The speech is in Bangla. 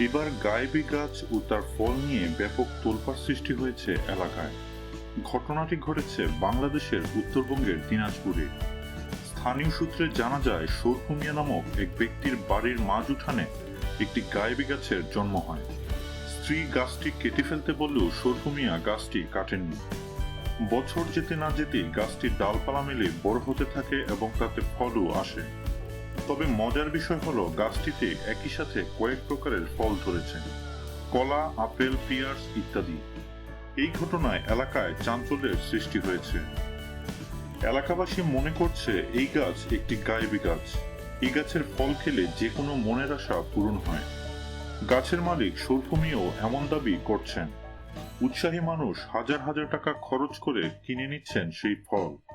এবার গায়েবী গাছ ও তার ফল নিয়ে ব্যাপক তোলপাড় সৃষ্টি হয়েছে এলাকায়। ঘটনাটি ঘটেছে বাংলাদেশের উত্তরবঙ্গের দিনাজপুরে। স্থানীয় সূত্রে জানা যায় সরফুমিয়া নামক এক ব্যক্তির বাড়ির মাঝ উঠানে একটি গায়েবী গাছের জন্ম হয়। স্ত্রী গাছটি কেটে ফেলতে বললেও সরফুমিয়া গাছটি কাটেননি। বছর যেতে না যেতেই গাছটির ডালপালা মেলে বড় হতে থাকে এবং তাতে ফলও আসে। তবে মজার বিষয় হলো গাছটিতে একই সাথে কয়েক প্রকারের ফল ধরেছে। কলা, আপেল পিয়ার্স ইত্যাদি। এই ঘটনায় এলাকায় চাঞ্চল্যের সৃষ্টি হয়েছে। এলাকাবাসী মনে করছে এই গাছ একটি গায়েবী গাছ। এই গাছের ফল খেলে যে কোনো মনের আশা পূরণ হয়। গাছের মালিক সরফুমিও এমন দাবি করছেন। উৎসাহী মানুষ হাজার হাজার টাকা খরচ করে কিনে নিচ্ছেন সেই ফল।